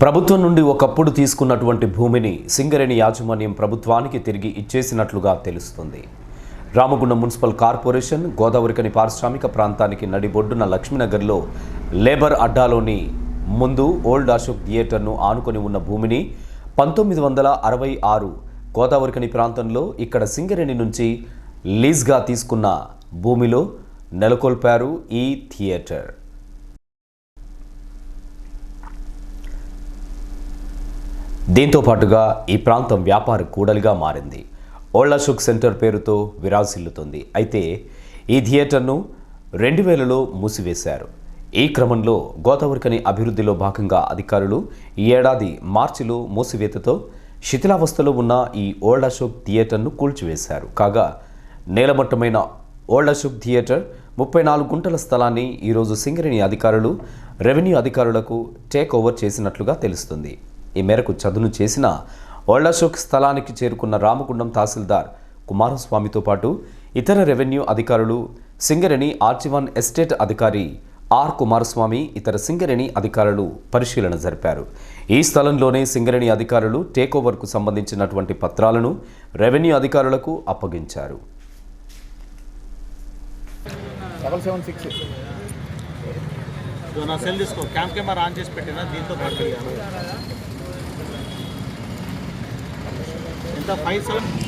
ప్రభుత్వం నుండి ఒకప్పుడు తీసుకున్నటువంటి భూమిని సింగరేణి యాజమాన్యం ప్రభుత్వానికి తిరిగి ఇచ్చేసినట్లుగా తెలుస్తుంది. రామగుండం మున్సిపల్ కార్పొరేషన్ గోదావరికని పారిశ్రామిక ప్రాంతానికి నడిబొడ్డున లక్ష్మీనగర్లో లేబర్ అడ్డాలోని ముందు ఓల్డ్ అశోక్ థియేటర్ను ఆనుకొని ఉన్న భూమిని పంతొమ్మిది వందల అరవై ఆరు గోదావరికని ప్రాంతంలో ఇక్కడ సింగరేణి నుంచి లీజ్గా తీసుకున్న భూమిలో నెలకొల్పారు ఈ థియేటర్. దీంతో పాటుగా ఈ ప్రాంతం వ్యాపార కూడలిగా మారింది. ఓల్డ్ అశోక్ సెంటర్ పేరుతో విరాజిల్లుతుంది. అయితే ఈ థియేటర్ను రెండు వేలలో మూసివేశారు. ఈ క్రమంలో గోదావరికని అభివృద్ధిలో భాగంగా అధికారులు ఈ ఏడాది మార్చిలో మూసివేతతో శిథిలావస్థలో ఉన్న ఈ ఓల్డ్ అశోక్ థియేటర్ను కూల్చివేశారు. కాగా నేలమట్టమైన ఓల్డ్ అశోక్ థియేటర్ ముప్పై నాలుగు గుంటల స్థలాన్ని ఈరోజు సింగరేణి అధికారులు రెవెన్యూ అధికారులకు టేక్ ఓవర్ చేసినట్లుగా తెలుస్తుంది. ఈ మేరకు చదును చేసిన ఓల్డ్ అశోక్ స్థలానికి చేరుకున్న రామగుండం తహసీల్దార్ కుమారస్వామితో పాటు ఇతర రెవెన్యూ అధికారులు సింగరేణి ఆర్చివన్ ఎస్టేట్ అధికారి ఆర్ కుమారస్వామి ఇతర సింగరేణి అధికారులు పరిశీలన జరిపారు. ఈ స్థలంలోనే సింగరేణి అధికారులు టేక్ ఓవర్కు సంబంధించినటువంటి పత్రాలను రెవెన్యూ అధికారులకు అప్పగించారు. సెల్ తీసుకో. క్యామ్ కెమెరా ఆన్ చేసి పెట్టినా దీంతో Ta.